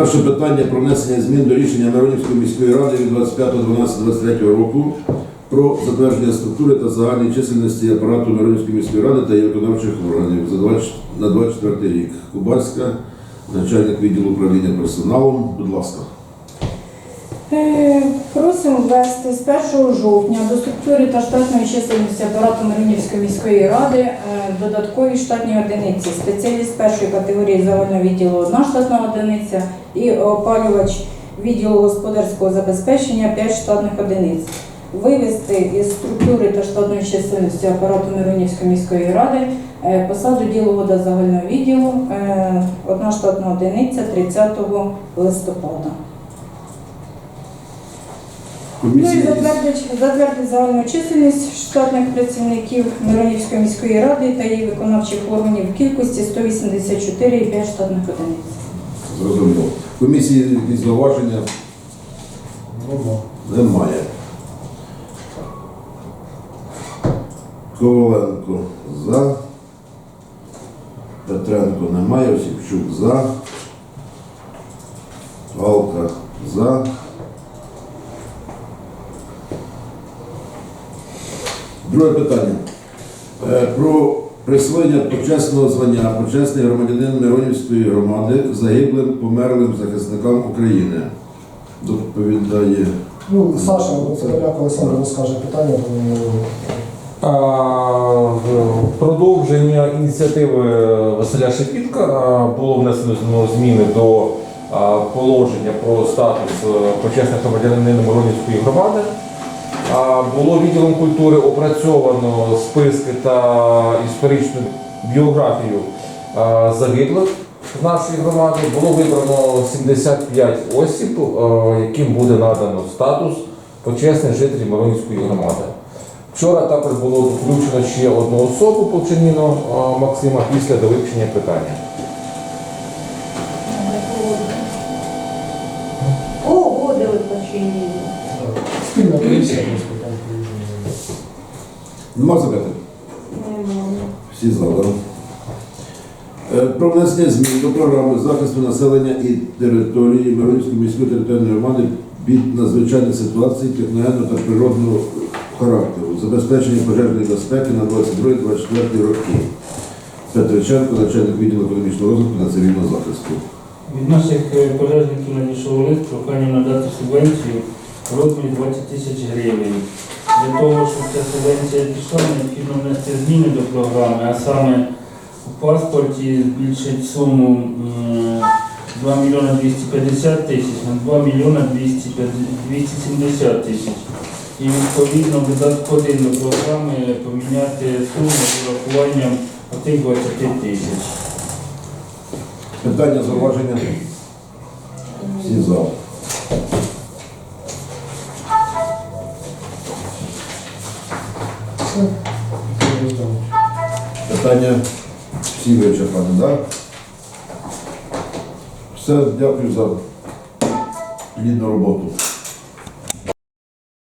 Перше питання про внесення змін до рішення Миронівської міської ради від 25.12.23 року про затвердження структури та загальної чисельності апарату Миронівської міської ради та її виконавчих органів за 20 на 24 рік. Кубальська, начальник відділу управління персоналом. Будь ласка. Просимо ввести з 1 жовтня до структури та штатної чисельності апарату Маринівської міської ради е, додаткові штатні одиниці. Спеціаліст першої категорії загального відділу одна штатна одиниця і опалювач відділу господарського забезпечення 5 штатних одиниць. Вивести із структури та штатної чисельності апарату Миронівської міської ради е, посаду діловода загального відділу е, одна штатна одиниця 30 листопада. Ну і Комісія. затвердить, затвердить загальну чисельність штатних працівників Миронівської міської ради та її виконавчих органів в кількості 184,5 штатних одиниць. Зрозуміло. Комісії якісь зауваження немає. Коваленко за. Петренко немає. Осіпчук за. Галка за. Друге питання. Е, Про присвоєння почесного звання почесний громадянин Миронівської громади загиблим померлим захисникам України. Доповідає. Ну, Саша, Поляк Олександр розкаже питання, тому А, в Продовження ініціативи Василя Шепітка було внесено зміни до положення про статус е, почесних громадянина Миронівської громади. Було відділом культури опрацьовано списки та історичну біографію загиблих в нашій громаді. Було вибрано 75 осіб, яким буде надано статус почесних жителів Миронівської громади. Вчора також було включено ще одну особу Полчаніно Максима після довивчення питання. Погодили починні. Спільна комісія питань приїжджає. Нема запитань? Всі за, да? Е, Про внесення змін до програми захисту населення і території Миронівської міської територіальної громади від надзвичайних ситуацій техногенного та природного характеру, забезпечення пожежної безпеки на 22-24 роки. Петриченко, начальник відділу економічного розвитку та цивільного захисту. Від наших е, пожежників надійшов лист прохання надати субвенцію розмірі 20 тисяч гривень. Для того, щоб ця субвенція пішла, необхідно внести зміни до програми, а саме у паспорті збільшити суму 2 мільйона 250 тисяч на 2 мільйона 270 тисяч. І відповідно додатку один до програми поміняти суму з урахуванням отих 20 тисяч. Питання, зауваження? Всі за. Питання всі вичерпані, так? Все, дякую за плідну роботу.